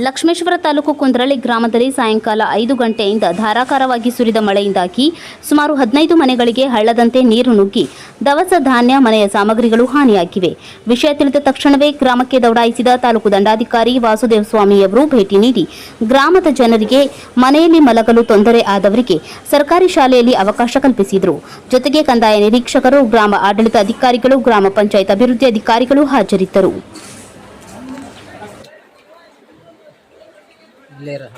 ಲಕ್ಷ್ಮೇಶ್ವರ ತಾಲೂಕು ಕುಂದ್ರಳ್ಳಿ ಗ್ರಾಮದಲ್ಲಿ ಸಾಯಂಕಾಲ ಐದು ಗಂಟೆಯಿಂದ ಧಾರಾಕಾರವಾಗಿ ಸುರಿದ ಮಳೆಯಿಂದಾಗಿ ಸುಮಾರು ಹದಿನೈದು ಮನೆಗಳಿಗೆ ಹಳ್ಳದಂತೆ ನೀರು ನುಗ್ಗಿ ದವಸ ಧಾನ್ಯ ಮನೆಯ ಸಾಮಗ್ರಿಗಳು ಹಾನಿಯಾಗಿವೆ. ವಿಷಯ ತಿಳಿದ ತಕ್ಷಣವೇ ಗ್ರಾಮಕ್ಕೆ ದೌಡಾಯಿಸಿದ ತಾಲೂಕು ದಂಡಾಧಿಕಾರಿ ವಾಸುದೇವ ಸ್ವಾಮಿಯವರು ಭೇಟಿ ನೀಡಿ ಗ್ರಾಮದ ಜನರಿಗೆ ಮನೆಯಲ್ಲಿ ಮಲಗಲು ತೊಂದರೆ ಆದವರಿಗೆ ಸರ್ಕಾರಿ ಶಾಲೆಯಲ್ಲಿ ಅವಕಾಶ ಕಲ್ಪಿಸಿದರು. ಜೊತೆಗೆ ಕಂದಾಯ ನಿರೀಕ್ಷಕರು, ಗ್ರಾಮ ಆಡಳಿತ ಅಧಿಕಾರಿಗಳು, ಗ್ರಾಮ ಪಂಚಾಯತ್ ಅಭಿವೃದ್ಧಿ ಅಧಿಕಾರಿಗಳು ಹಾಜರಿದ್ದರು. ಇಲ್ಲೇ ಇರೋ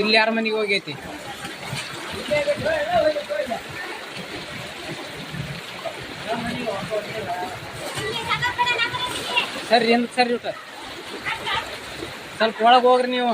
ಇಲ್ಲಿ ಯಾರ ಮನೆಗೆ ಹೋಗೈತಿ? ಸರಿ ಎಂತ ಸರಿ ಊಟ. ಸ್ವಲ್ಪ ಒಳಗೆ ಹೋಗ್ರಿ ನೀವು.